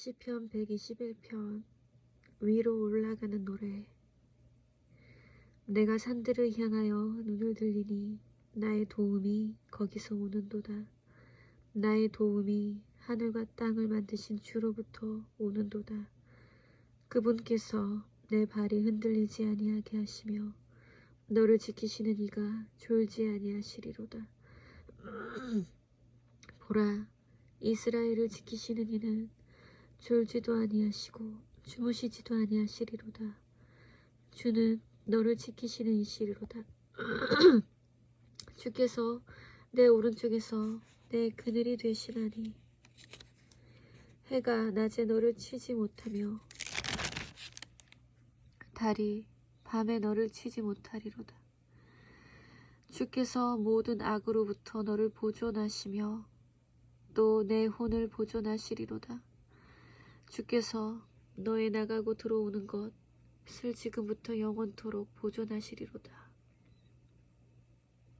시편 121편 위로 올라가는 노래. 내가 산들을 향하여 눈을 들리니 나의 도움이 거기서 오는도다. 나의 도움이 하늘과 땅을 만드신 주로부터 오는도다. 그분께서 내 발이 흔들리지 아니하게 하시며 너를 지키시는 이가 졸지 아니하시리로다. 보라 이스라엘을 지키시는 이는 졸지도 아니하시고 주무시지도 아니하시리로다. 주는 너를 지키시는 이시리로다. 주께서 내 오른쪽에서 내 그늘이 되시나니 해가 낮에 너를 치지 못하며 달이 밤에 너를 치지 못하리로다. 주께서 모든 악으로부터 너를 보존하시며 또 내 혼을 보존하시리로다. 주께서 너의 나가고 들어오는 것을 지금부터 영원토록 보존하시리로다.